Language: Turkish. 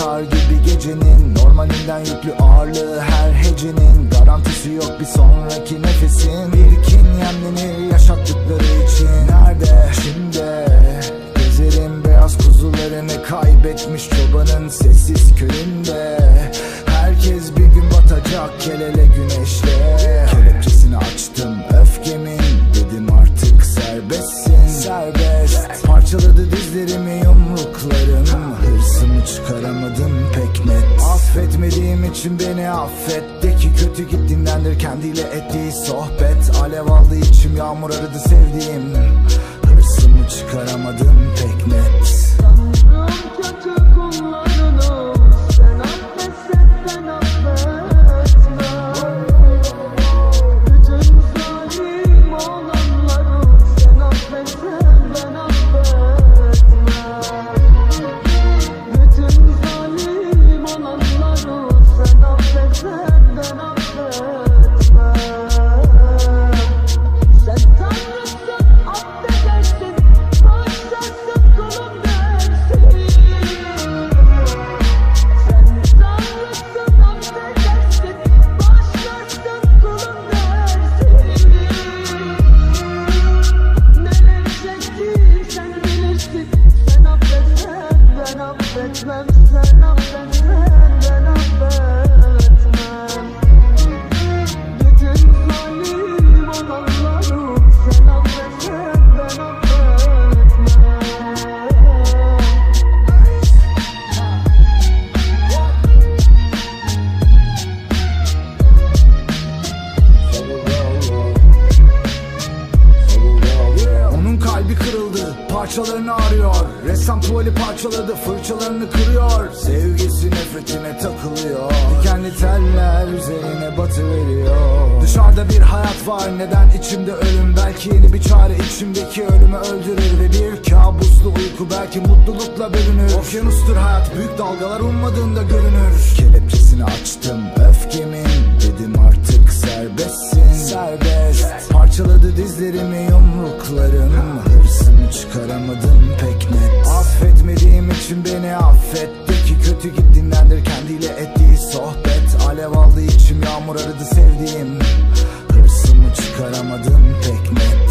Kar gibi gecenin normalinden yüklü ağırlığı her hecenin. Garantisi yok bir sonraki nefesin. Bir kin yemlini yaşattıkları için. Nerede? Şimdi. Gezerim beyaz kuzularını kaybetmiş çobanın sessiz köyünde. Herkes bir gün batacak kelele güneşle. Kelepçesini açtım öfkemin. Dedim artık serbestsin. Serbest. Parçaladı dizlerimi. İçin beni affet. De ki kötü gittiğindendir kendiyle ettiği sohbet. Alev aldı içim yağmur aradı sevdiğim. Hırsımı çıkaramadım pek net Let's turn up. Parçalarını arıyor. Ressam tuvali parçaladı fırçalarını kırıyor. Sevgisi nefretine takılıyor. Dikenli teller üzerine batı veriyor Dışarıda bir hayat var neden içimde ölüm? Belki yeni bir çare içimdeki ölümü öldürür Ve bir kabuslu uyku belki mutlulukla bölünür. Okyanustur hayat büyük dalgalar ummadığında görünür. Kelepçesini açtım öfkemin Dedim artık serbestsin. Serbest. Parçaladı dizlerimi yumruklarım çıkaramadım pek net. Affetmediğim için beni affet. De ki kötü gittiğindendir kendiyle ettiği sohbet. Alev aldı içim yağmur aradı sevdiğim. Hırsımı çıkaramadım pek net